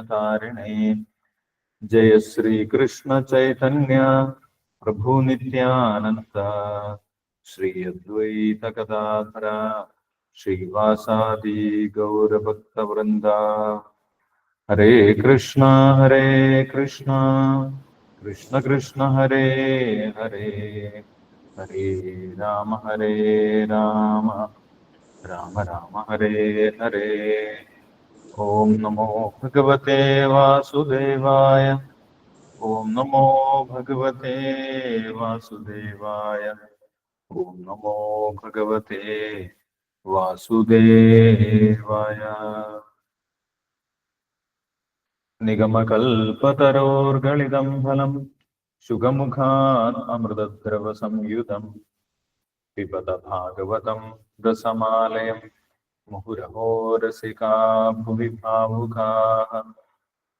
तारिणे जय श्री कृष्ण चैतन्य, प्रभु नित्यानंद श्री अद्वैत गदाधर श्रीवासादि गौरभक्तवृंदा हरे कृष्णा हरे कृष्णा। कृष्ण कृष्ण, हरे हरे। हरे राम हरे राम। राम राम, हरे हरे। ॐ नमो भगवते वासुदेवाय। ॐ नमो भगवते वासुदेवाय। ॐ नमो भगवते वासुदेवाय। निगमकल्पतरोर्गलितं फलं शुगमुखान् अमृतद्रवसंयुतम् पिबत भागवतं रसमालयं മുഹുരഹോരസികാ ഭുവി ഭാവുകാः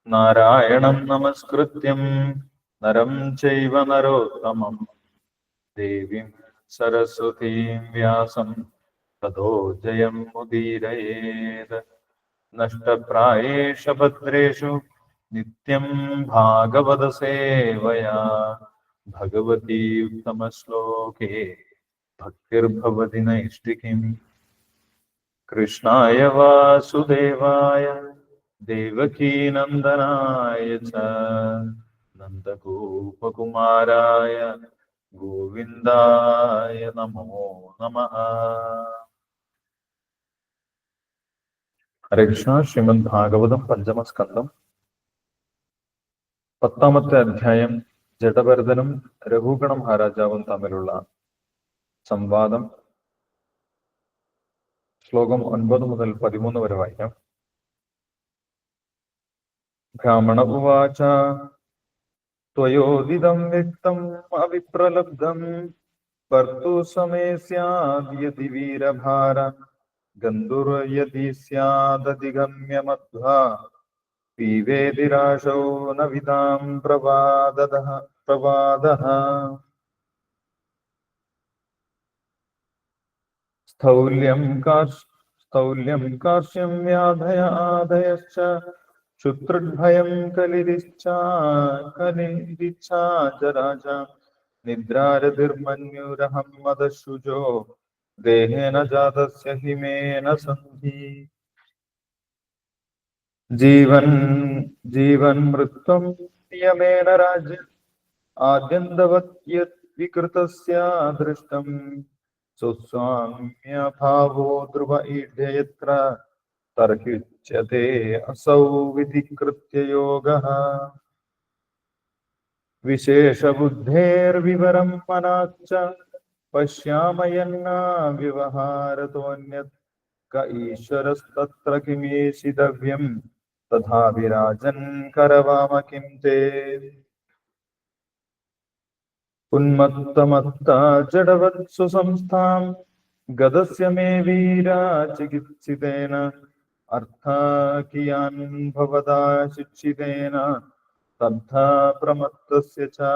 നാരായണം നമസ്കൃത്യം നരം ചൈവ നരോത്തമം ദേവീം സരസ്വതീം വ്യാസം തതോ ജയം മുദീരയേത് നഷ്ടപ്രായേഷ ഭദ്രേഷു നിത്യം ഭാഗവത സേവയാ ഭഗവതി ഉത്തമശ്ലോകേ ഭക്തിർഭവതി നൈഷ്ഠികീം കൃഷ്ണായ വാസുദേവായ ദേവകീനന്ദനായ ച നന്ദഗോപകുമാരായ ഗോവിന്ദായ നമോ നമ. രക്ഷ ശ്രീമന് ഭാഗവതം പഞ്ചമസ്കന്ധം. പത്താമത്തെ അധ്യായം ജഡഭരതനും രഘുഗണ മഹാരാജാവും തമ്മിലുള്ള സംവാദം. ശ്ലോകം ഒൻപത് മുതൽ പതിമൂന്ന് വരെ വായിക്കാം. ബ്രാഹ്മണ ഉവാച ത്വയോദിതം വ്യക്തം അവിപ്രലബ്ധം ഭർത്തു സമേ സ്യാദ്യതി വീരഭാര ഗന്ധുർയതി സ്യാദധിഗമ്യ മധ്വാ പീവേതിരാശോ ന വിതാം പ്രവാദതഃ പ്രവാദഃ സ്ഥൗല്യം കാർഷ് സ്ഥൗല്യം കാർഷ്യം വ്യാധയാദയശ്ച ശുത്രഭയം കലിരിച്ഛാ കലിരിച്ഛാ ച രാജ നിദ്രാരതിർമന്യുരഹം മദശുജോ ദേഹേന ജാതസ്യ ഹിമേന സന്ധി ജീവൻ ജീവൻ മൃത്വം നിയമേന രാജ്യ सुस्वाम्य सुस्वाम्यभावो ध्रुव ईढ्य यत्र तर्ह्युच्यते असौ विधिकृत्य योगः विशेषबुद्धेर्विवरं मनाच्च पश्यामयन्ना व्यवहारतोऽन्यत् क ईश्वरस्तत्र किमेषितव्यं तथा विराजन् करवाम किं ते। കിം തേ ഉന്മത്തമത്ത ജഡവത്സു സംസ്ഥാം ഗതസ്യ മേ വീരാ ചികിത്സിതേന അർത്ഥാ കിയാൻ ഭവതാ ശിക്ഷിതേന തദ്ധാ പ്രമത്തസ്യ ച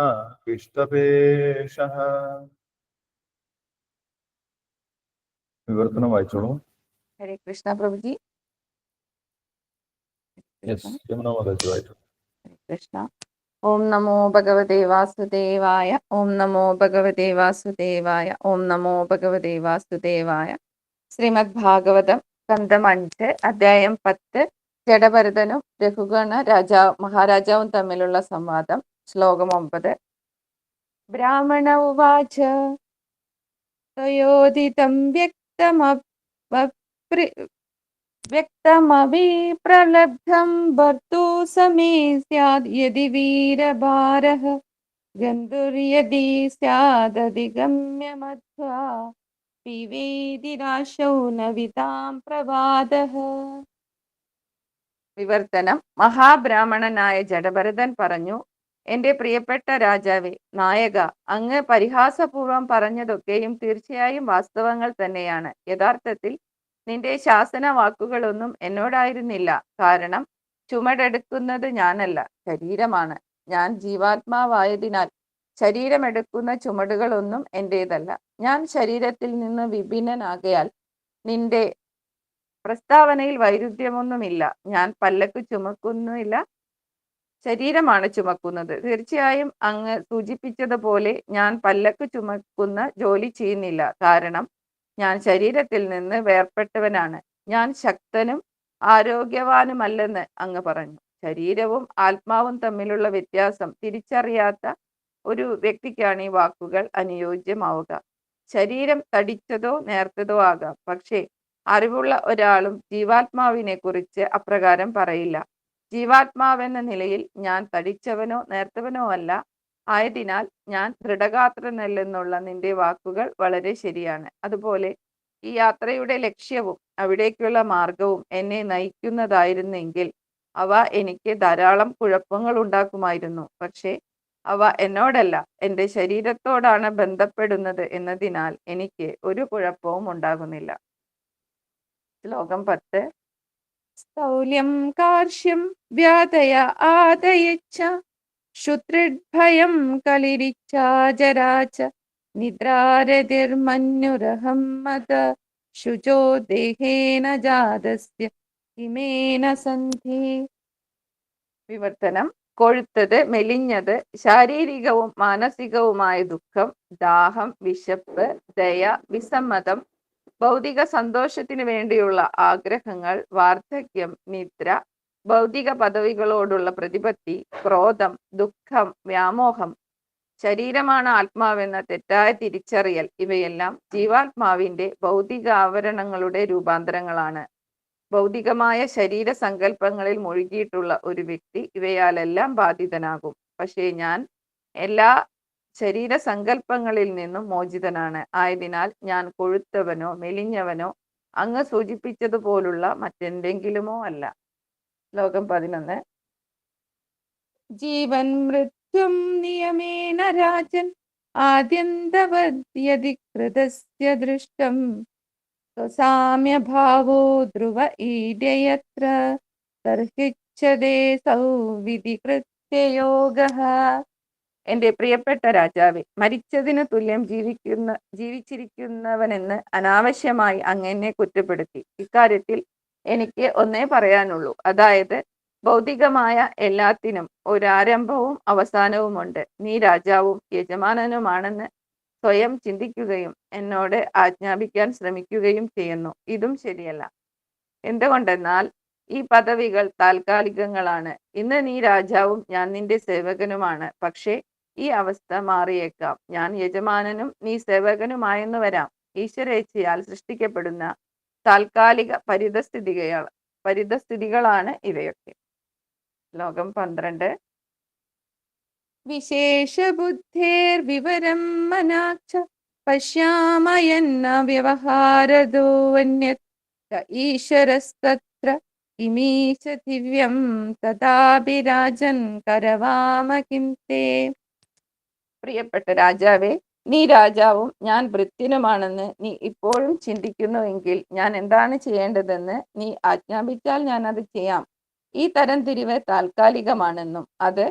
ഇഷ്ടപേഷഃ വിവർത്തനം വായിച്ചോളൂ ഹരേ കൃഷ്ണ പ്രഭുജി യെസ് യമുന മാതാജി വായിച്ചു ഹരേ കൃഷ്ണ ഓം നമോ ഭഗവതേ വാസുദേവായ ഓം നമോ ഭഗവതേ വാസുദേവായ ഓം നമോ ഭഗവതേ വാസുദേവായ. ശ്രീമദ് ഭാഗവതം സ്കന്ധം അഞ്ച് അധ്യായം പത്ത് ജഡഭരതനും രഘുഗണ രാജാവ് മഹാരാജാവും തമ്മിലുള്ള സംവാദം ശ്ലോകം ഒമ്പത്. ബ്രാഹ്മണ ഉവാച തയോദിതം വ്യക്തമപ്രി വ്യക്തമവിപ്രലബ്ധം ഭർത്തു സമീ സ്യാദ് യദി വീരഭാരഃ നവിതാം പ്രവാദഃ. വിവർത്തനം. മഹാബ്രാഹ്മണനായ ജഡഭരതൻ പറഞ്ഞു എന്റെ പ്രിയപ്പെട്ട രാജാവെ നായക അങ്ങ് പരിഹാസപൂർവം പറഞ്ഞതൊക്കെയും തീർച്ചയായും വാസ്തവങ്ങൾ തന്നെയാണ്. യഥാർത്ഥത്തിൽ നിന്റെ ശാസന വാക്കുകളൊന്നും എന്നോടായിരുന്നില്ല. കാരണം ചുമടെടുക്കുന്നത് ഞാനല്ല ശരീരമാണ്. ഞാൻ ജീവാത്മാവായതിനാൽ ശരീരമെടുക്കുന്ന ചുമടുകളൊന്നും എന്റേതല്ല ഞാൻ ശരീരത്തിൽ നിന്ന് വിഭിന്നനാകയാൽ നിന്റെ പ്രസ്താവനയിൽ വൈരുദ്ധ്യമൊന്നുമില്ല. ഞാൻ പല്ലക്ക് ചുമക്കുന്നില്ല. ശരീരമാണ് ചുമക്കുന്നത്. തീർച്ചയായും അങ്ങ് സൂചിപ്പിച്ചതുപോലെ ഞാൻ പല്ലക്ക് ചുമക്കുന്ന ജോലി ചെയ്യുന്നില്ല. കാരണം ഞാൻ ശരീരത്തിൽ നിന്ന് വേർപെട്ടവനാണ് ഞാൻ ശക്തനും ആരോഗ്യവാനുമല്ലെന്ന് അങ്ങ് പറഞ്ഞു. ശരീരവും ആത്മാവും തമ്മിലുള്ള വ്യത്യാസം തിരിച്ചറിയാത്ത ഒരു വ്യക്തിക്കാണ് ഈ വാക്കുകൾ അനുയോജ്യമാവുക. ശരീരം തടിച്ചതോ നേർത്തതോ ആകാം. പക്ഷേ അറിവുള്ള ഒരാളും ജീവാത്മാവിനെ കുറിച്ച് അപ്രകാരം പറയില്ല. ജീവാത്മാവെന്ന നിലയിൽ ഞാൻ തടിച്ചവനോ നേർത്തവനോ അല്ല. ആയതിനാൽ ഞാൻ ദൃഢഗാത്രനല്ലെന്നുള്ള നിന്റെ വാക്കുകൾ വളരെ ശരിയാണ്. അതുപോലെ ഈ യാത്രയുടെ ലക്ഷ്യവും അവിടേക്കുള്ള മാർഗവും എന്നെ നയിക്കുന്നതായിരുന്നെങ്കിൽ അവ എനിക്ക് ധാരാളം കുഴപ്പങ്ങൾ ഉണ്ടാക്കുമായിരുന്നു. പക്ഷേ അവ എന്നോടല്ല എന്റെ ശരീരത്തോടാണ് ബന്ധപ്പെടുന്നത് എന്നതിനാൽ എനിക്ക് ഒരു കുഴപ്പവും ഉണ്ടാകുന്നില്ല. ശ്ലോകം പത്ത്. സ്ഥൗല്യം കാർഷ്യം വ്യാതയ ആദയച്ച ശുത്രിഭയം കളിരിച്ചാചരാച നിദ്രാരതിർമന്യുരഹം മത ശുചോ ദേഹേന ജാതസ്യ ഇമേന സന്ധി. വിവർത്തനം കൊഴുത്തത് മെലിഞ്ഞത് ശാരീരികവും മാനസികവുമായ ദുഃഖം ദാഹം വിശപ്പ് ദയ വിസമ്മതം ഭൗതിക സന്തോഷത്തിനു വേണ്ടിയുള്ള ആഗ്രഹങ്ങൾ വാർദ്ധക്യം നിദ്ര ഭൗതിക പദവികളോടുള്ള പ്രതിപത്തി ക്രോധം ദുഃഖം വ്യാമോഹം ശരീരമാണ് ആത്മാവെന്ന തെറ്റായ തിരിച്ചറിയൽ ഇവയെല്ലാം ജീവാത്മാവിന്റെ ഭൗതിക ആവരണങ്ങളുടെ രൂപാന്തരങ്ങളാണ്. ഭൗതികമായ ശരീര സങ്കല്പങ്ങളിൽ മുഴുകിയിട്ടുള്ള ഒരു വ്യക്തി ഇവയാലെല്ലാം ബാധിതനാകും. പക്ഷേ ഞാൻ എല്ലാ ശരീര സങ്കല്പങ്ങളിൽ നിന്നും മോചിതനാണ്. ആയതിനാൽ ഞാൻ കൊഴുത്തവനോ മെലിഞ്ഞവനോ അങ്ങ് സൂചിപ്പിച്ചതുപോലുള്ള മറ്റെന്തെങ്കിലുമോ അല്ല. ലോകം പതിനൊന്ന്. ജീവൻ മൃത്യും നിയമേന രാജൻ ആദ്യന്തവദ്യധികൃതസ്യ ദൃഷ്ടം. സ്വസാമ്യഭാവോ ധ്രുവ ഈഡയത്ര തർഹിച്ചതേ സൗവിധികൃത്യയോഗ എന്റെ പ്രിയപ്പെട്ട രാജാവെ മരിച്ചതിന് തുല്യം ജീവിക്കുന്ന ജീവിച്ചിരിക്കുന്നവനെന്ന് അനാവശ്യമായി അങ്ങനെ കുറ്റപ്പെടുത്തി. ഇക്കാര്യത്തിൽ എനിക്ക് ഒന്നേ പറയാനുള്ളൂ. അതായത് ഭൗതികമായ എല്ലാത്തിനും ഒരാരംഭവും അവസാനവുമുണ്ട്. നീ രാജാവും യജമാനനുമാണെന്ന് സ്വയം ചിന്തിക്കുകയും എന്നോട് ആജ്ഞാപിക്കാൻ ശ്രമിക്കുകയും ചെയ്യുന്നു. ഇതും ശരിയല്ല. എന്തുകൊണ്ടെന്നാൽ ഈ പദവികൾ താൽക്കാലികങ്ങളാണ്. ഇന്ന് നീ രാജാവും ഞാൻ നിന്റെ സേവകനുമാണ്. പക്ഷേ ഈ അവസ്ഥ മാറിയേക്കാം. ഞാൻ യജമാനനും നീ സേവകനുമായെന്ന് വരാം. ഈശ്വരേച്ഛയാൽ സൃഷ്ടിക്കപ്പെടുന്ന താൽക്കാലിക പരിതസ്ഥിതികൾ പരിതസ്ഥിതികളാണ് ഇവയൊക്കെ. ലോകം പന്ത്രണ്ട്. വിശേഷബുദ്ധേർ വിവരം മനാക്ഷ പശ്യാമയെന്ന വ്യവഹാരതോ അന്യത് ഈശ്വരസ്തത്ര ഇമീശ ദിവ്യം തഥാഭിരാജൻ കരവാമ കിം തേ. പ്രിയപ്പെട്ട രാജാവേ നീ രാജാവും ഞാൻ ഭൃത്യനുമാണെന്ന് നീ ഇപ്പോഴും ചിന്തിക്കുന്നുവെങ്കിൽ ഞാൻ എന്താണ് ചെയ്യേണ്ടതെന്ന് നീ ആജ്ഞാപിച്ചാൽ ഞാൻ അത് ചെയ്യാം. ഈ തരം തിരിവ് താൽക്കാലികമാണെന്നും അത്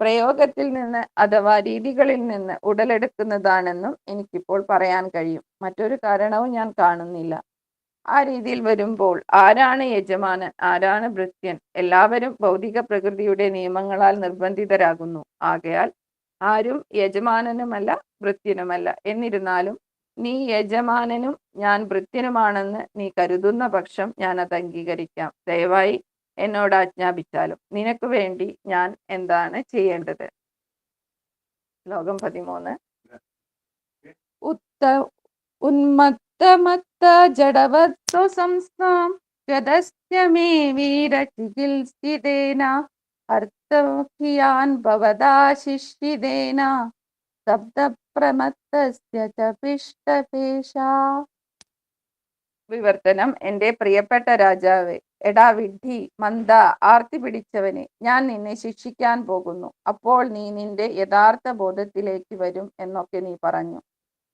പ്രയോഗത്തിൽ നിന്ന് അഥവാ രീതികളിൽ നിന്ന് ഉടലെടുക്കുന്നതാണെന്നും എനിക്കിപ്പോൾ പറയാൻ കഴിയും. മറ്റൊരു കാരണവും ഞാൻ കാണുന്നില്ല. ആ രീതിയിൽ വരുമ്പോൾ ആരാണ് യജമാനൻ ആരാണ് ഭൃത്യൻ? എല്ലാവരും ഭൗതിക പ്രകൃതിയുടെ നിയമങ്ങളാൽ നിർബന്ധിതരാകുന്നു. ആകയാൽ ആരും യജമാനനുമല്ല ഭൃത്യനുമല്ല എന്നിരുന്നാലും നീ യജമാനനും ഞാൻ ഭൃത്യനുമാണെന്ന് നീ കരുതുന്ന പക്ഷം ഞാൻ അത് അംഗീകരിക്കാം. ദയവായി എന്നോട് ആജ്ഞാപിച്ചാലും നിനക്ക് വേണ്ടി ഞാൻ എന്താണ് ചെയ്യേണ്ടത്? ലോകം പതിമൂന്ന്. ഉത്ത ഉന്മത്തമത്ത ജഡവത്വ സംസ്ഥാം ഗതസ്യ മേ വീര ചികിത്സിതേന അർത്ഥമുഖിയാൻ ഭവതാ ശിഷ്യതേന ശബ്ദപ്രമത്തസ്യ ച പിഷ്ടപേശ വിവർത്തനം എന്റെ പ്രിയപ്പെട്ട രാജാവേ എടാ വിഡ്ഢി മന്ദ ആർത്തി പിടിച്ചവനെ ഞാൻ നിന്നെ ശിക്ഷിക്കാൻ പോകുന്നു. അപ്പോൾ നീ നിന്റെ യഥാർത്ഥ ബോധത്തിലേക്ക് വരും എന്നൊക്കെ നീ പറഞ്ഞു.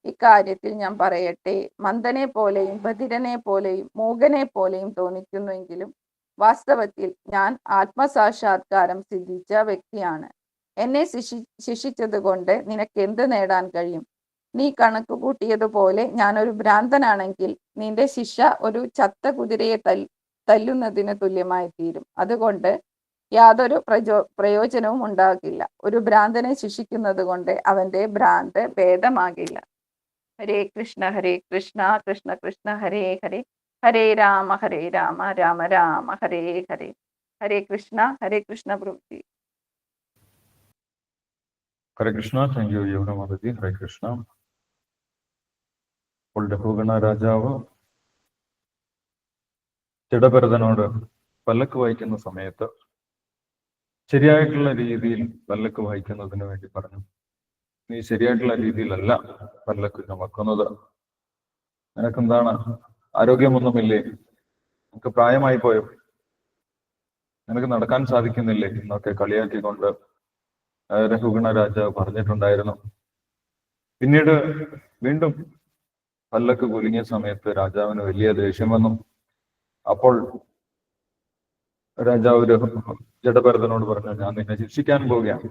ഇക്കാര്യത്തിൽ ഞാൻ പറയട്ടെ മന്ദനെ പോലെയും ബധിരനെ പോലെയും മൂകനെ പോലെയും തോന്നിക്കുന്നുവെങ്കിലും വാസ്തവത്തിൽ ഞാൻ ആത്മസാക്ഷാത്കാരം സിദ്ധിച്ച വ്യക്തിയാണ്. എന്നെ ശിക്ഷി ശിക്ഷിച്ചത് കൊണ്ട് നിനക്ക് എന്ത് നേടാൻ കഴിയും? നീ കണക്ക് കൂട്ടിയതുപോലെ ഞാൻ ഒരു ഭ്രാന്തനാണെങ്കിൽ നിന്റെ ശിക്ഷ ഒരു ചത്ത കുതിരയെ തൽ തല്ലുന്നതിന് തുല്യമായി തീരും അതുകൊണ്ട് യാതൊരു പ്രചോ പ്രയോജനവും ഉണ്ടാകില്ല. ഒരു ഭ്രാന്തനെ ശിക്ഷിക്കുന്നത് കൊണ്ട് അവന്റെ ഭ്രാന്ത് ഭേദമാകില്ല. ഹരേ കൃഷ്ണ ഹരേ കൃഷ്ണ കൃഷ്ണ കൃഷ്ണ ഹരേ ഹരേ. ഹരേ രാമ ഹരേ രാമ രാമ രാമ ഹരേ ഹരേ ഹരേ കൃഷ്ണ ഹരേ കൃഷ്ണ പ്രഭുജി ഹരേ കൃഷ്ണ താങ്ക് യു യമുന ഹരേ കൃഷ്ണ രഘുഗണ രാജാവ് ചിടഭരതനോട് പല്ലക്ക് വായിക്കുന്ന സമയത്ത് ശരിയായിട്ടുള്ള രീതിയിൽ പല്ലക്ക് വായിക്കുന്നതിന് വേണ്ടി പറഞ്ഞു. നീ ശരിയായിട്ടുള്ള രീതിയിലല്ല പല്ലക്ക് ചുമക്കുന്നത്. നിനക്കെന്താണ് ആരോഗ്യമൊന്നുമില്ലേ? നിനക്ക് പ്രായമായി പോയോ? നിനക്ക് നടക്കാൻ സാധിക്കുന്നില്ലേ? എന്നൊക്കെ കളിയാക്കിക്കൊണ്ട് രഘുഗണ രാജാവ് പറഞ്ഞിട്ടുണ്ടായിരുന്നു. പിന്നീട് വീണ്ടും പല്ലക്ക് കുലുങ്ങിയ സമയത്ത് രാജാവിന് വലിയ ദേഷ്യം വന്നു. അപ്പോൾ രാജാവ് ജഡഭരതനോട് പറഞ്ഞു ഞാൻ നിന്നെ ശിക്ഷിക്കാൻ പോവുകയാണ്.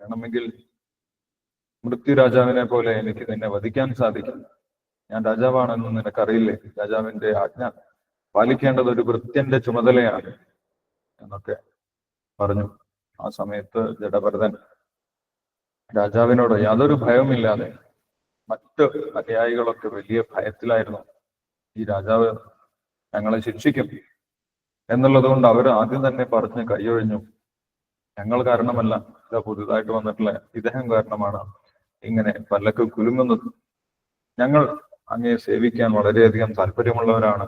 വേണമെങ്കിൽ മൃത്യു രാജാവിനെ പോലെ എനിക്ക് നിന്നെ വധിക്കാൻ സാധിക്കും. ഞാൻ രാജാവാണെന്ന് നിനക്കറിയില്ലേ? രാജാവിന്റെ ആജ്ഞ പാലിക്കേണ്ടത് ഒരു വൃത്യന്റെ ചുമതലയാണ് എന്നൊക്കെ പറഞ്ഞു. ആ സമയത്ത് ജഡഭരതൻ രാജാവിനോട് യാതൊരു ഭയവുമില്ലാതെ മറ്റ് അനുയായികളൊക്കെ വലിയ ഭയത്തിലായിരുന്നു. ഈ രാജാവ് ഞങ്ങളെ ശിക്ഷിക്കും എന്നുള്ളത് കൊണ്ട് അവർ ആദ്യം തന്നെ പറഞ്ഞ് കൈയൊഴിഞ്ഞു. ഞങ്ങൾ കാരണമല്ല ഇതാ പുതുതായിട്ട് വന്നിട്ടുള്ള ഇദ്ദേഹം കാരണമാണ് ഇങ്ങനെ പല്ലക്ക് കുലുങ്ങുന്നത്. ഞങ്ങൾ അങ്ങയെ സേവിക്കാൻ വളരെയധികം താല്പര്യമുള്ളവരാണ്.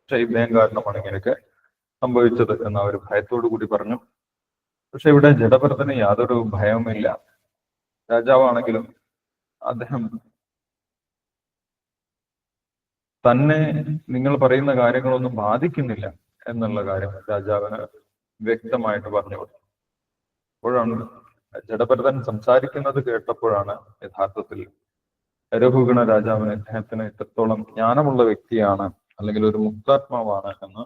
പക്ഷെ ഇദ്ദേഹം കാരണമാണ് ഇങ്ങനെയൊക്കെ സംഭവിച്ചത് എന്ന അവർ ഭയത്തോടു കൂടി പറഞ്ഞു. പക്ഷെ ഇവിടെ ജഡഭരതന് യാതൊരു ഭയവുമില്ല. രാജാവാണെങ്കിലും അദ്ദേഹം തന്നെ നിങ്ങൾ പറയുന്ന കാര്യങ്ങളൊന്നും ബാധിക്കുന്നില്ല എന്നുള്ള കാര്യം രാജാവിന് വ്യക്തമായിട്ട് പറഞ്ഞു. കൊടുത്തു അപ്പോഴാണ് ജഡഭരതൻ സംസാരിക്കുന്നത് കേട്ടപ്പോഴാണ് യഥാർത്ഥത്തിൽ രഘുഗണ രാജാവിന് അദ്ദേഹത്തിന് എത്രത്തോളം ജ്ഞാനമുള്ള വ്യക്തിയാണ് അല്ലെങ്കിൽ ഒരു മുക്താത്മാവാണ് എന്ന്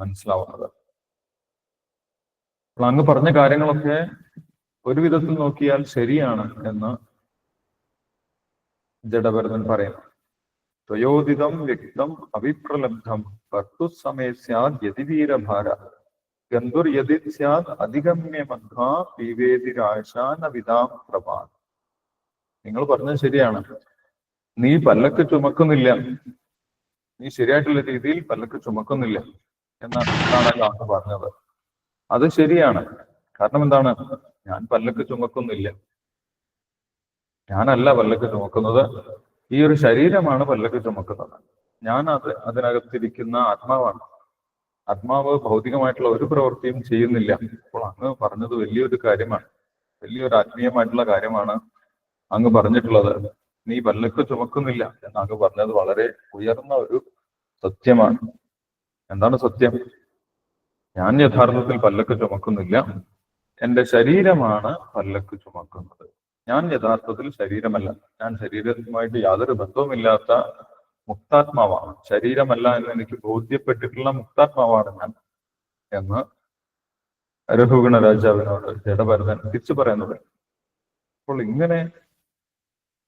മനസ്സിലാവുന്നത്. അപ്പോൾ അങ്ങ് പറഞ്ഞ കാര്യങ്ങളൊക്കെ ഒരു വിധത്തിൽ നോക്കിയാൽ ശരിയാണ് എന്ന് ജഡഭരതൻ പറയുന്നു. ത്വയോദിതം വ്യക്തം അവിപ്രലബ്ധം ഭർതു സമയസ്യാദ് യതിവീരഭാര ഗന്ധുർ യതി സ്യാദ് അധിഗമ്യ മധ്വാ പീവേതിരാശാന വിതാം പ്രഭാ നിങ്ങൾ പറഞ്ഞത് ശരിയാണ്. നീ പല്ലക്ക് ചുമക്കുന്നില്ല. നീ ശരിയായിട്ടുള്ള രീതിയിൽ പല്ലക്ക് ചുമക്കുന്നില്ല എന്നാണല്ലോ അന്ന് പറഞ്ഞത്. അത് ശരിയാണ്. കാരണം എന്താണ്? ഞാൻ പല്ലക്ക് ചുമക്കുന്നില്ല. ഞാനല്ല പല്ലക്ക് ചുമക്കുന്നത്. ഈ ഒരു ശരീരമാണ് പല്ലക്ക് ചുമക്കുന്നത്. ഞാൻ അത് അതിനകത്തിരിക്കുന്ന ആത്മാവാണ്. ആത്മാവ് ഭൗതികമായിട്ടുള്ള ഒരു പ്രവൃത്തിയും ചെയ്യുന്നില്ല. അപ്പോൾ അങ്ങ് പറഞ്ഞത് വലിയൊരു കാര്യമാണ്. വലിയൊരു ആത്മീയമായിട്ടുള്ള കാര്യമാണ്. അങ്ങ് പറഞ്ഞിട്ടുള്ളത്. നീ പല്ലക്ക് ചുമക്കുന്നില്ല എന്ന് അങ്ങ് പറഞ്ഞത് വളരെ ഉയർന്ന ഒരു സത്യമാണ്. എന്താണ് സത്യം? ഞാൻ യഥാർത്ഥത്തിൽ പല്ലക്ക് ചുമക്കുന്നില്ല. എന്റെ ശരീരമാണ് പല്ലക്ക് ചുമക്കുന്നത്. ഞാൻ യഥാർത്ഥത്തിൽ ശരീരമല്ല. ഞാൻ ശരീരവുമായിട്ട് യാതൊരു ബന്ധവുമില്ലാത്ത മുക്താത്മാവാണ്. ശരീരമല്ല എന്ന് എനിക്ക് ബോധ്യപ്പെട്ടിട്ടുള്ള മുക്താത്മാവാണ് ഞാൻ എന്ന് രഘുഗണ രാജാവിനോട് ജഡഭരതൻ തിരിച്ചു പറയുന്നത്. അപ്പോൾ ഇങ്ങനെ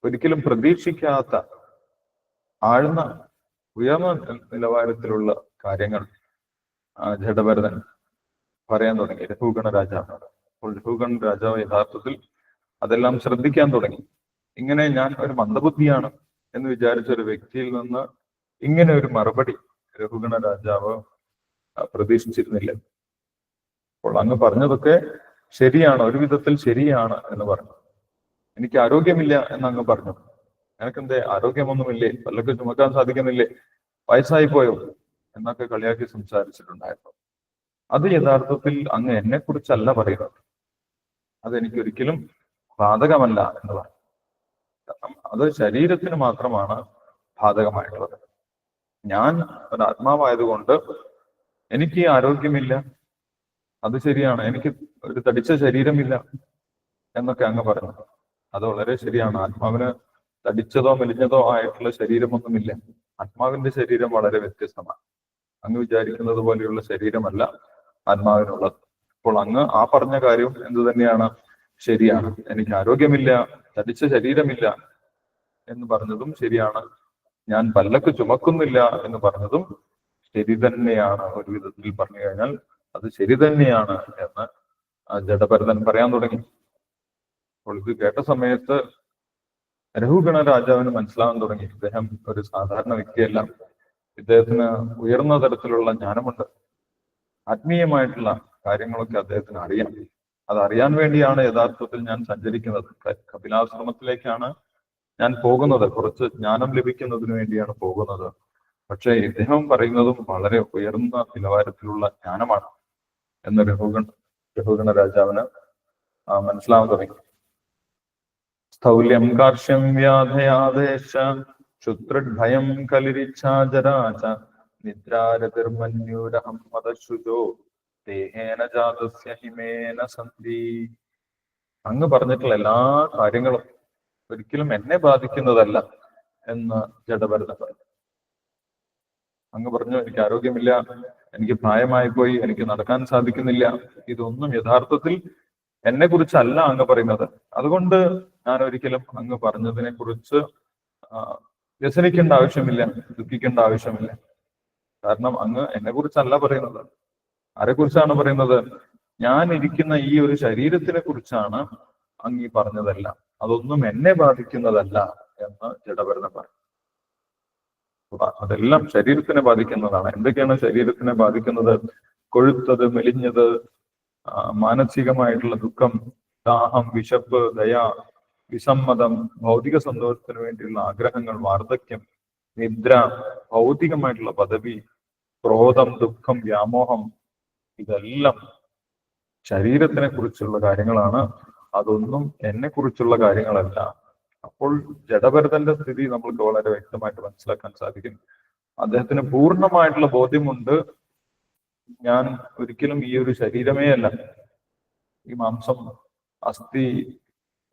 ഒരിക്കലും പ്രതീക്ഷിക്കാത്ത ആഴ്ന്ന ഉയർന്ന നിലവാരത്തിലുള്ള കാര്യങ്ങൾ ജഡഭരതൻ പറയാൻ തുടങ്ങി. രഘുഗണ രാജാവിനോട്. അപ്പോൾ രഘുഗണ രാജാവ് യഥാർത്ഥത്തിൽ അതെല്ലാം ശ്രദ്ധിക്കാൻ തുടങ്ങി. ഇങ്ങനെ ഞാൻ ഒരു മന്ദബുദ്ധിയാണ് എന്ന് വിചാരിച്ച ഒരു വ്യക്തിയിൽ നിന്ന് ഇങ്ങനെ ഒരു മറുപടി രഘുഗണ രാജാവ് പ്രതീക്ഷിച്ചിരുന്നില്ല. അപ്പോൾ അങ്ങ് പറഞ്ഞതൊക്കെ ശരിയാണ് ഒരു വിധത്തിൽ ശരിയാണ് എന്ന് പറഞ്ഞു. എനിക്ക് ആരോഗ്യമില്ല എന്ന് അങ്ങ് പറഞ്ഞു. നിനക്കെന്തേ? ആരോഗ്യമൊന്നുമില്ലേ? പല്ലൊക്കെ ചുമക്കാൻ സാധിക്കുന്നില്ലേ? വയസ്സായി പോയോ? എന്നൊക്കെ കളിയാക്കി സംസാരിച്ചിട്ടുണ്ടായിരുന്നു. അത് യഥാർത്ഥത്തിൽ അങ്ങ് എന്നെ കുറിച്ചല്ല പറയുന്നത്. അതെനിക്ക് ഒരിക്കലും ബാധകമല്ല എന്ന് പറഞ്ഞു. അത് ശരീരത്തിന് മാത്രമാണ് ബാധകമായിട്ടുള്ളത്. ഞാൻ ഒരു ആത്മാവായതുകൊണ്ട് എനിക്ക് ആരോഗ്യമില്ല. അത് ശരിയാണ്. എനിക്ക് ഒരു തടിച്ച ശരീരമില്ല എന്നൊക്കെ അങ്ങ് പറഞ്ഞു. അത് വളരെ ശരിയാണ്. ആത്മാവിന് തടിച്ചതോ മെലിഞ്ഞതോ ആയിട്ടുള്ള ശരീരമൊന്നുമില്ല. ആത്മാവിന്റെ ശരീരം വളരെ വ്യത്യസ്തമാണ്. അങ്ങ് വിചാരിക്കുന്നത് പോലെയുള്ള ശരീരമല്ല ആത്മാവിനുള്ളത്. അപ്പോൾ അങ്ങ് ആ പറഞ്ഞ കാര്യം എന്ത് തന്നെയാണ്? ശരിയാണ്. എനിക്ക് ആരോഗ്യമില്ല തടിച്ച ശരീരമില്ല എന്ന് പറഞ്ഞതും ശരിയാണ്. ഞാൻ പല്ലക്ക് ചുമക്കുന്നില്ല എന്ന് പറഞ്ഞതും ശരി തന്നെയാണ്. ഒരു വിധത്തിൽ പറഞ്ഞു കഴിഞ്ഞാൽ അത് ശരി തന്നെയാണ് എന്ന് ജഡഭരതൻ പറയാൻ തുടങ്ങി. അപ്പോൾ ഇത് കേട്ട സമയത്ത് രഘുഗണ രാജാവിന് മനസ്സിലാവാൻ തുടങ്ങി. ഇദ്ദേഹം ഒരു സാധാരണ വ്യക്തിയല്ല. ഇദ്ദേഹത്തിന് ഉയർന്ന തരത്തിലുള്ള ജ്ഞാനമുണ്ട്. ആത്മീയമായിട്ടുള്ള കാര്യങ്ങളൊക്കെ അദ്ദേഹത്തിന് അറിയാം. അത് അറിയാൻ വേണ്ടിയാണ് യഥാർത്ഥത്തിൽ ഞാൻ സഞ്ചരിക്കുന്നത്. കപിലാശ്രമത്തിലേക്കാണ് ഞാൻ പോകുന്നത്. കുറച്ച് ജ്ഞാനം ലഭിക്കുന്നതിന് വേണ്ടിയാണ് പോകുന്നത്. പക്ഷേ ഇദ്ദേഹം പറയുന്നതും വളരെ ഉയർന്ന നിലവാരത്തിലുള്ള ജ്ഞാനമാണ് എന്ന് രഘുഗണ രഘുഗണ രാജാവിന് മനസ്സിലാവാൻ തുടങ്ങി. സ്ഥൗല്യം കാർഷ്യം വ്യാധയാദേശ ശുത്രഭയം കലിരിച്ഛാചരാച നിദ്രാരതിർമന്യൂരഹം മതശുചോ ദേഹേന ജാതസ്യ ഹിമേന സന്ധി അങ്ങ് പറഞ്ഞിട്ടുള്ള എല്ലാ കാര്യങ്ങളും ഒരിക്കലും എന്നെ ബാധിക്കുന്നതല്ല എന്ന് ജഡഭരതൻ പറഞ്ഞു. അങ്ങ് പറഞ്ഞു എനിക്ക് ആരോഗ്യമില്ല എനിക്ക് പ്രായമായി പോയി എനിക്ക് നടക്കാൻ സാധിക്കുന്നില്ല ഇതൊന്നും യഥാർത്ഥത്തിൽ എന്നെ കുറിച്ചല്ല അങ്ങ് പറയുന്നത്. അതുകൊണ്ട് ഞാൻ ഒരിക്കലും അങ്ങ് പറഞ്ഞതിനെ കുറിച്ച് വ്യസനിക്കേണ്ട ആവശ്യമില്ല ദുഃഖിക്കേണ്ട ആവശ്യമില്ല. കാരണം അങ്ങ് എന്നെ കുറിച്ചല്ല പറയുന്നത്. ആരെ കുറിച്ചാണ് പറയുന്നത്? ഞാൻ ഇരിക്കുന്ന ഈ ഒരു ശരീരത്തിനെ കുറിച്ചാണ് അങ്ങ് ഈ പറഞ്ഞതല്ല. അതൊന്നും എന്നെ ബാധിക്കുന്നതല്ല എന്ന് ജഡഭരണം പറഞ്ഞു. അതെല്ലാം ശരീരത്തിനെ ബാധിക്കുന്നതാണ്. എന്തൊക്കെയാണ് ശരീരത്തിനെ ബാധിക്കുന്നത്? കൊഴുത്തത് മെലിഞ്ഞത് മാനസികമായിട്ടുള്ള ദുഃഖം ദാഹം വിശപ്പ് ദയ വിസമ്മതം ഭൗതിക സന്തോഷത്തിന് വേണ്ടിയുള്ള ആഗ്രഹങ്ങൾ വാർദ്ധക്യം നിദ്ര ഭൗതികമായിട്ടുള്ള പദവി ക്രോധം ദുഃഖം വ്യാമോഹം ഇതെല്ലാം ശരീരത്തിനെ കുറിച്ചുള്ള കാര്യങ്ങളാണ്. അതൊന്നും എന്നെ കുറിച്ചുള്ള കാര്യങ്ങളല്ല. അപ്പോൾ ജഡഭരതന്റെ സ്ഥിതി നമ്മൾക്ക് വളരെ വ്യക്തമായിട്ട് മനസ്സിലാക്കാൻ സാധിക്കും. അദ്ദേഹത്തിന് പൂർണമായിട്ടുള്ള ബോധ്യമുണ്ട്. ഞാൻ ഒരിക്കലും ഈ ഒരു ശരീരമേ അല്ല. ഈ മാംസം അസ്ഥി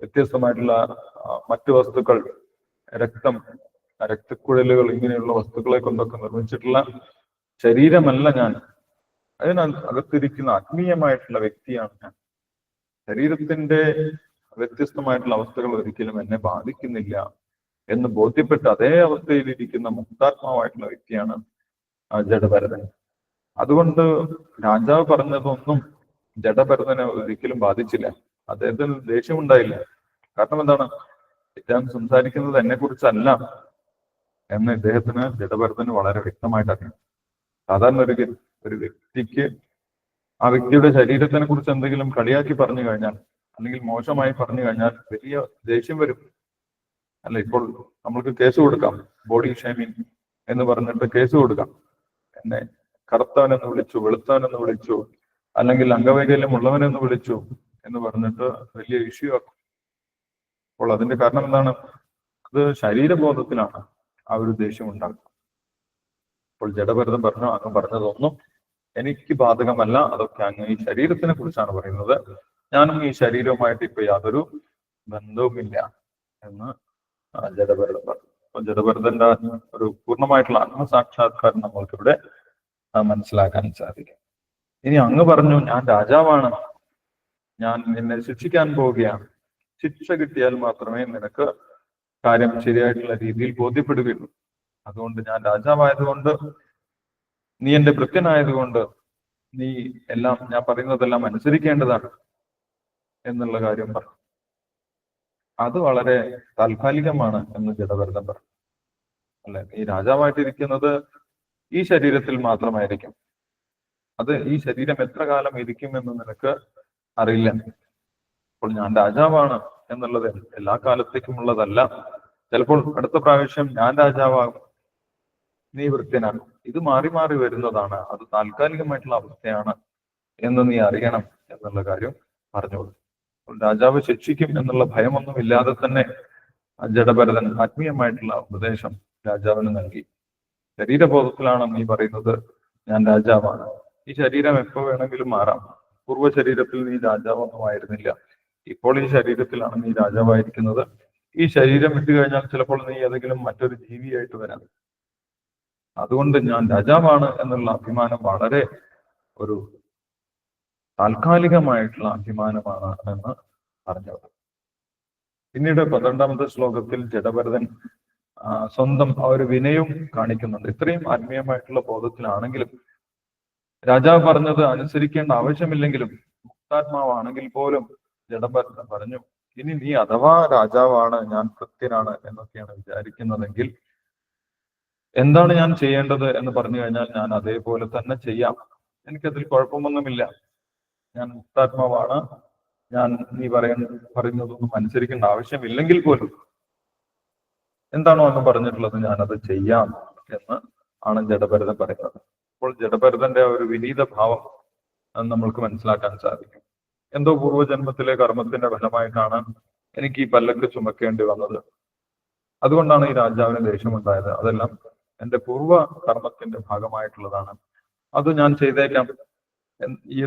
വ്യത്യസ്തമായിട്ടുള്ള മറ്റു വസ്തുക്കൾ രക്തം രക്തക്കുഴലുകൾ ഇങ്ങനെയുള്ള വസ്തുക്കളെ കൊണ്ടൊക്കെ നിർമ്മിച്ചിട്ടുള്ള ശരീരമല്ല ഞാൻ. അതിനകത്തിരിക്കുന്ന ആത്മീയമായിട്ടുള്ള വ്യക്തിയാണ് ഞാൻ. ശരീരത്തിന്റെ വ്യത്യസ്തമായിട്ടുള്ള അവസ്ഥകൾ ഒരിക്കലും എന്നെ ബാധിക്കുന്നില്ല എന്ന് ബോധ്യപ്പെട്ട് അതേ അവസ്ഥയിലിരിക്കുന്ന മുക്താത്മാവായിട്ടുള്ള വ്യക്തിയാണ് ജഡഭരതൻ. അതുകൊണ്ട് രാജാവ് പറഞ്ഞതൊന്നും ജഡഭരതനെ ഒരിക്കലും ബാധിച്ചില്ല. അദ്ദേഹത്തിന് ദേഷ്യമുണ്ടായില്ല. കാരണം എന്താണ്? ഇദ്ദേഹം സംസാരിക്കുന്നത് എന്നെ കുറിച്ചല്ല എന്ന് ഇദ്ദേഹത്തിന് ജഡഭരതന് വളരെ വ്യക്തമായിട്ട് അറിയാം. സാധാരണ ഒരു ഒരു വ്യക്തിക്ക് ആ വ്യക്തിയുടെ ശരീരത്തിനെ കുറിച്ച് എന്തെങ്കിലും കളിയാക്കി പറഞ്ഞു കഴിഞ്ഞാൽ അല്ലെങ്കിൽ മോശമായി പറഞ്ഞു കഴിഞ്ഞാൽ വലിയ ദേഷ്യം വരും. അല്ല ഇപ്പോൾ നമ്മൾക്ക് കേസ് കൊടുക്കാം. ബോഡി ഷേമിങ് എന്ന് പറഞ്ഞിട്ട് കേസ് കൊടുക്കാം. എന്നെ കറുത്തവനെന്ന് വിളിച്ചു വെളുത്തവനെന്ന് വിളിച്ചു അല്ലെങ്കിൽ അംഗവൈകല്യം ഉള്ളവനെന്ന് വിളിച്ചു എന്ന് പറഞ്ഞിട്ട് വലിയ ഇഷ്യൂ ആക്കും. അപ്പോൾ അതിന്റെ കാരണം എന്താണ്? അത് ശരീരബോധത്തിലാണ് ആ ഒരു ദേഷ്യം ഉണ്ടാക്കുന്നത് അപ്പോൾ ജഡഭരതം പറഞ്ഞു അങ്ങ് പറഞ്ഞതൊന്നും എനിക്ക് ബാധകമല്ല അതൊക്കെ അങ്ങ് ഈ ശരീരത്തിനെ കുറിച്ചാണ് പറയുന്നത്. ഞാനും ഈ ശരീരവുമായിട്ട് ഇപ്പൊ യാതൊരു ബന്ധവുമില്ല എന്ന് ജഡഭരതം പറഞ്ഞു. അപ്പൊ ജഡഭരതന്റെ ഒരു പൂർണമായിട്ടുള്ള ആത്മസാക്ഷാത്കാരം നമ്മൾക്കിവിടെ മനസ്സിലാക്കാൻ സാധിക്കും. ഇനി അങ്ങ് പറഞ്ഞു ഞാൻ രാജാവാണ്. ഞാൻ നിന്നെ ശിക്ഷിക്കാൻ പോവുകയാണ്. ശിക്ഷ കിട്ടിയാൽ മാത്രമേ നിനക്ക് കാര്യം ശരിയായിട്ടുള്ള രീതിയിൽ ബോധ്യപ്പെടുകയുള്ളൂ. അതുകൊണ്ട് ഞാൻ രാജാവായതുകൊണ്ട് നീ എന്റെ ഭൃത്യനായതുകൊണ്ട് നീ എല്ലാം ഞാൻ പറയുന്നതെല്ലാം അനുസരിക്കേണ്ടതാണ് എന്നുള്ള കാര്യം പറഞ്ഞു. അത് വളരെ താൽക്കാലികമാണ് എന്ന് ജഡഭരതൻ പറഞ്ഞു. അല്ലെ? നീ രാജാവായിട്ടിരിക്കുന്നത് ഈ ശരീരത്തിൽ മാത്രമായിരിക്കും. അത് ഈ ശരീരം എത്ര കാലം ഇരിക്കുമെന്ന് നിനക്ക് അറിയില്ല. അപ്പോൾ ഞാൻ രാജാവാണ് എന്നുള്ളത് എല്ലാ കാലത്തേക്കുമുള്ളതല്ല ചിലപ്പോൾ അടുത്ത പ്രാവശ്യം ഞാൻ രാജാവാകും. നീ വൃത്യനാകും ഇത് മാറി മാറി വരുന്നതാണ്. അത് താൽക്കാലികമായിട്ടുള്ള അവസ്ഥയാണ് എന്ന് നീ അറിയണം എന്നുള്ള കാര്യം പറഞ്ഞോളൂ. രാജാവ് ശിക്ഷിക്കും എന്നുള്ള ഭയമൊന്നും ഇല്ലാതെ തന്നെ ജഡഭരതൻ ആത്മീയമായിട്ടുള്ള ഉപദേശം രാജാവിന് നൽകി. ശരീരബോധത്തിലാണ് നീ പറയുന്നത് ഞാൻ രാജാവാണ്. ഈ ശരീരം എപ്പോ വേണമെങ്കിലും മാറാം. പൂർവ ശരീരത്തിൽ നീ രാജാവൊന്നും ആയിരുന്നില്ല ഇപ്പോൾ ഈ ശരീരത്തിലാണ് നീ രാജാവായിരിക്കുന്നത്. ഈ ശരീരം വിട്ടു കഴിഞ്ഞാൽ ചിലപ്പോൾ നീ ഏതെങ്കിലും മറ്റൊരു ജീവിയായിട്ട് വരാം. അതുകൊണ്ട് ഞാൻ രാജാവാണ് എന്നുള്ള അഭിമാനം വളരെ ഒരു താൽക്കാലികമായിട്ടുള്ള അഭിമാനമാണ് എന്ന് പറഞ്ഞത് പിന്നീട് പന്ത്രണ്ടാമത്തെ ശ്ലോകത്തിൽ ജഡഭരതൻ സ്വന്തം ആ ഒരു വിനയവും കാണിക്കുന്നുണ്ട്. ഇത്രയും ആത്മീയമായിട്ടുള്ള ബോധത്തിലാണെങ്കിലും രാജാവ് പറഞ്ഞത് അനുസരിക്കേണ്ട ആവശ്യമില്ലെങ്കിലും മുക്താത്മാവാണെങ്കിൽ പോലും ജഡം പറഞ്ഞു ഇനി നീ അഥവാ രാജാവാണ് ഞാൻ കൃത്യനാണ് എന്നൊക്കെയാണ് വിചാരിക്കുന്നതെങ്കിൽ എന്താണ് ഞാൻ ചെയ്യേണ്ടത് എന്ന് പറഞ്ഞു കഴിഞ്ഞാൽ ഞാൻ അതേപോലെ തന്നെ ചെയ്യാം. എനിക്കതിൽ കുഴപ്പമൊന്നുമില്ല. ഞാൻ മുക്താത്മാവാണ്. ഞാൻ നീ പറയുന്ന പറയുന്നതൊന്നും അനുസരിക്കേണ്ട ആവശ്യമില്ലെങ്കിൽ പോലും എന്താണോ അന്ന് പറഞ്ഞിട്ടുള്ളത് ഞാനത് ചെയ്യാം എന്ന് ആണ് ജഡഭരതൻ പറയുന്നത്. അപ്പോൾ ജഡഭരതന്റെ ഒരു വിനീത ഭാവം നമ്മൾക്ക് മനസ്സിലാക്കാൻ സാധിക്കും. എന്തോ പൂർവജന്മത്തിലെ കർമ്മത്തിന്റെ ഫലമായിട്ടാണ് എനിക്ക് ഈ പല്ലക്ക് ചുമക്കേണ്ടി വന്നത്. അതുകൊണ്ടാണ് ഈ രാജാവിന് ദേഷ്യമുണ്ടായത്. അതെല്ലാം എന്റെ പൂർവ കർമ്മത്തിന്റെ ഭാഗമായിട്ടുള്ളതാണ്. അത് ഞാൻ ചെയ്തേക്കാം ഈ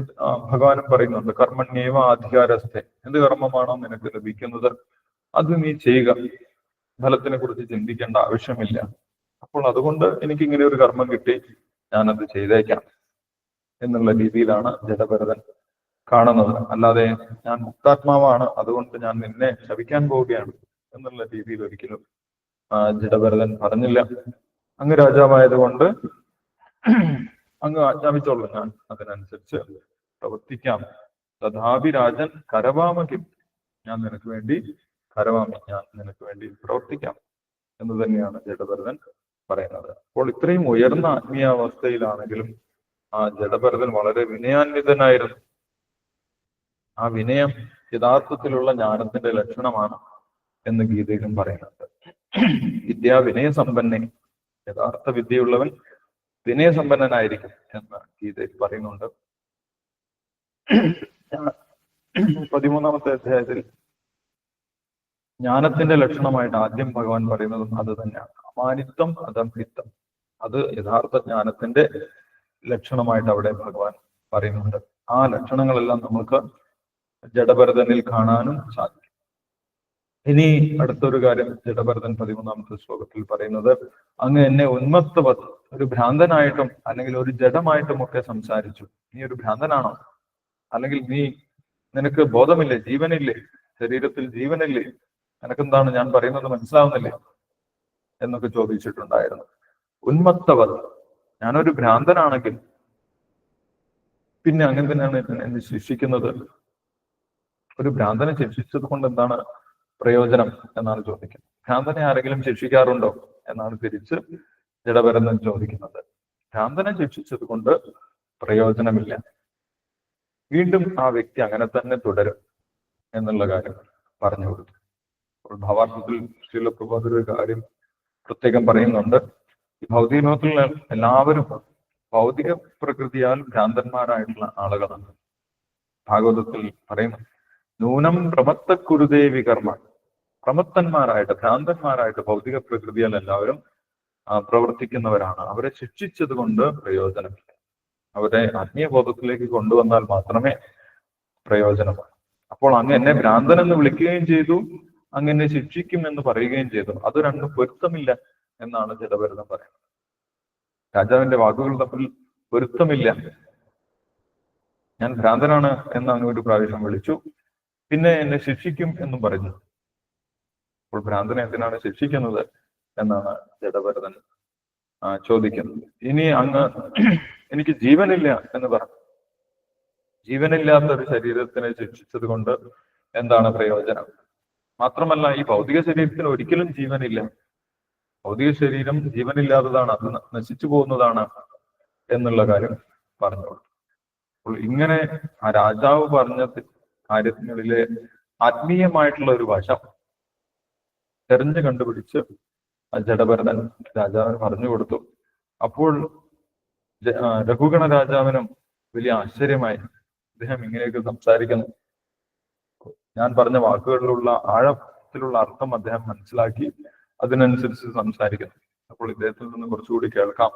ഭഗവാനും പറയുന്നുണ്ട്. കർമ്മണ്യേവ അധികാരസ്ഥ എന്ത് കർമ്മമാണോ നിനക്ക് ലഭിക്കുന്നത് അത് നീ ചെയ്യുക. ഫലത്തിനെ കുറിച്ച് ചിന്തിക്കേണ്ട ആവശ്യമില്ല. അപ്പോൾ അതുകൊണ്ട് എനിക്ക് ഇങ്ങനെ ഒരു കർമ്മം കിട്ടി. ഞാനത് ചെയ്തേക്കാം എന്നുള്ള രീതിയിലാണ് ജഡഭരതൻ കാണുന്നത്. അല്ലാതെ ഞാൻ മുക്താത്മാവാണ്. അതുകൊണ്ട് ഞാൻ നിന്നെ ശവിക്കാൻ പോവുകയാണ് എന്നുള്ള രീതിയിൽ ഒരിക്കലും ജഡഭരതൻ പറഞ്ഞില്ല. അങ്ങ് രാജാവായതുകൊണ്ട് അങ്ങ് ആജ്ഞാപിച്ചോളൂ. ഞാൻ അതിനനുസരിച്ച് പ്രവർത്തിക്കാം. തഥാപി രാജൻ കരവാമകിം ഞാൻ നിനക്ക് വേണ്ടി കരവാമി ഞാൻ നിനക്ക് വേണ്ടി പ്രവർത്തിക്കാം എന്ന് തന്നെയാണ് ജഡഭരതൻ പറയുന്നത്. അപ്പോൾ ഇത്രയും ഉയർന്ന ആത്മീയാവസ്ഥയിലാണെങ്കിലും ആ ജഡഭരതൻ വളരെ വിനയാന്വിതനായിരുന്നു. ആ വിനയം യഥാർത്ഥത്തിലുള്ള ജ്ഞാനത്തിന്റെ ലക്ഷണമാണ് എന്ന് ഗീതയിലും പറയുന്നുണ്ട്. വിദ്യാ വിനയസമ്പന്നെ യഥാർത്ഥ വിദ്യയുള്ളവൻ വിനയസമ്പന്നനായിരിക്കും എന്ന് ഗീതയിൽ പറയുന്നുണ്ട്. പതിമൂന്നാമത്തെ അധ്യായത്തിൽ ജ്ഞാനത്തിന്റെ ലക്ഷണമായിട്ട് ആദ്യം ഭഗവാൻ പറയുന്നത് അത് തന്നെയാണ്. അമാനിത്വം അദംഭിത്വം അത് യഥാർത്ഥ ജ്ഞാനത്തിന്റെ ലക്ഷണമായിട്ട് അവിടെ ഭഗവാൻ പറയുന്നുണ്ട്. ആ ലക്ഷണങ്ങളെല്ലാം നമുക്ക് ജഡഭരതനിൽ കാണാനും സാധിക്കും. ഇനി അടുത്തൊരു കാര്യം ജഡഭരതൻ പതിമൂന്നാമത്തെ ശ്ലോകത്തിൽ പറയുന്നത് അങ്ങ് എന്നെ ഉന്മത്തവ ഒരു ഭ്രാന്തനായിട്ടും അല്ലെങ്കിൽ ഒരു ജഡമായിട്ടും ഒക്കെ സംസാരിച്ചു. നീ ഒരു ഭ്രാന്തനാണോ? അല്ലെങ്കിൽ നീ നിനക്ക് ബോധമില്ലേ? ജീവനില്ലേ? ശരീരത്തിൽ ജീവനില്ലേ? നിനക്കെന്താണ് ഞാൻ പറയുന്നത് മനസ്സിലാവുന്നില്ലേ? എന്നൊക്കെ ചോദിച്ചിട്ടുണ്ടായിരുന്നു. ഉന്മത്തവർ ഞാനൊരു ഭ്രാന്തനാണെങ്കിൽ പിന്നെ അങ്ങനെ തന്നെയാണ് എന്നെ- ശിക്ഷിക്കുന്നത്. ഒരു ഭ്രാന്തനെ ശിക്ഷിച്ചത് കൊണ്ട് എന്താണ് പ്രയോജനം എന്നാണ് ചോദിക്കുന്നത്. ഭ്രാന്തനെ ആരെങ്കിലും ശിക്ഷിക്കാറുണ്ടോ എന്നാണ് തിരിച്ച് ജഡപരന്ന് ചോദിക്കുന്നത്. ഭ്രാന്തനെ ശിക്ഷിച്ചത് കൊണ്ട് പ്രയോജനമില്ല. വീണ്ടും ആ വ്യക്തി അങ്ങനെ തന്നെ തുടരും എന്നുള്ള കാര്യം പറഞ്ഞു കൊടുത്തു. ഭാവാർത്ഥത്തിൽ ശ്രീലപ്രഭാത് ഒരു കാര്യം പ്രത്യേകം പറയുന്നുണ്ട്. ഈ ഭൗതിക ലോകത്തിൽ എല്ലാവരും ഭൗതിക പ്രകൃതിയാൽ ഭ്രാന്തന്മാരായിട്ടുള്ള ആളുകളാണ്. ഭാഗവതത്തിൽ പറയുന്നു നൂനം പ്രമത്തക്കുരുതേ വികർമ്മ. പ്രമത്തന്മാരായിട്ട് ഭ്രാന്തന്മാരായിട്ട് ഭൗതിക പ്രകൃതിയാൽ എല്ലാവരും പ്രവർത്തിക്കുന്നവരാണ്. അവരെ ശിക്ഷിച്ചത് കൊണ്ട് പ്രയോജനമില്ല അവരെ ആത്മീയബോധത്തിലേക്ക് കൊണ്ടുവന്നാൽ മാത്രമേ പ്രയോജനമാണ് അപ്പോൾ അങ്ങ് എന്നെ ഭ്രാന്തൻ എന്ന് വിളിക്കുകയും ചെയ്തു. അങ്ങ് എന്നെ ശിക്ഷിക്കും എന്ന് പറയുകയും ചെയ്തു. അത് രണ്ടും പൊരുത്തമില്ല എന്നാണ് ജഡഭരതം പറയുന്നത്. രാജാവിന്റെ വാക്കുകൾ തമ്മിൽ പൊരുത്തമില്ല. ഞാൻ ഭ്രാന്തനാണ് എന്ന് അങ്ങ് ഒരു പ്രാവശ്യം വിളിച്ചു. പിന്നെ എന്നെ ശിക്ഷിക്കും എന്നും പറഞ്ഞു. അപ്പോൾ ഭ്രാന്തനെ എന്തിനാണ് ശിക്ഷിക്കുന്നത് എന്നാണ് ജഡഭരതൻ ചോദിക്കുന്നത്. ഇനി അങ്ങ് എനിക്ക് ജീവനില്ല എന്ന് പറഞ്ഞു. ജീവനില്ലാത്ത ഒരു ശരീരത്തിനെ ശിക്ഷിച്ചത് കൊണ്ട് എന്താണ് പ്രയോജനം? മാത്രമല്ല ഈ ഭൗതിക ശരീരത്തിന് ഒരിക്കലും ജീവനില്ല. ഭൗതിക ശരീരം ജീവനില്ലാത്തതാണ് അത് നശിച്ചു പോകുന്നതാണ് എന്നുള്ള കാര്യം പറഞ്ഞോളൂ. അപ്പോൾ ഇങ്ങനെ ആ രാജാവ് പറഞ്ഞ കാര്യങ്ങളിലെ ആത്മീയമായിട്ടുള്ള ഒരു വശം തെരഞ്ഞു കണ്ടുപിടിച്ച് ജഡഭരതൻ രാജാവിന് പറഞ്ഞു കൊടുത്തു. അപ്പോൾ രഘുഗണ രാജാവിനും വലിയ ആശ്ചര്യമായി. അദ്ദേഹം ഇങ്ങനെയൊക്കെ സംസാരിക്കുന്നു. ഞാൻ പറഞ്ഞ വാക്കുകളിലുള്ള ആഴത്തിലുള്ള അർത്ഥം അദ്ദേഹം മനസ്സിലാക്കി അതിനനുസരിച്ച് സംസാരിക്കുന്നു. അപ്പോൾ ഇദ്ദേഹത്തിൽ നിന്ന് കുറച്ചുകൂടി കേൾക്കാം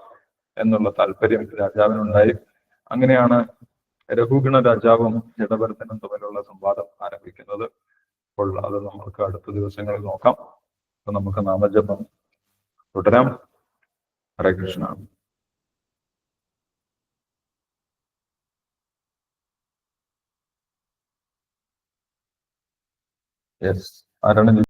എന്നുള്ള താല്പര്യം രാജാവിനുണ്ടായി. അങ്ങനെയാണ് രഘുഗണ രാജാവും ജഡഭരതനും തമ്മിലുള്ള സംവാദം ആരംഭിക്കുന്നത്. അപ്പോൾ അത് നമുക്ക് അടുത്ത ദിവസങ്ങളിൽ നോക്കാം. നമുക്ക് നാമജപം തുടരാം. ഹരേ കൃഷ്ണ. യെസ് ആരാണ്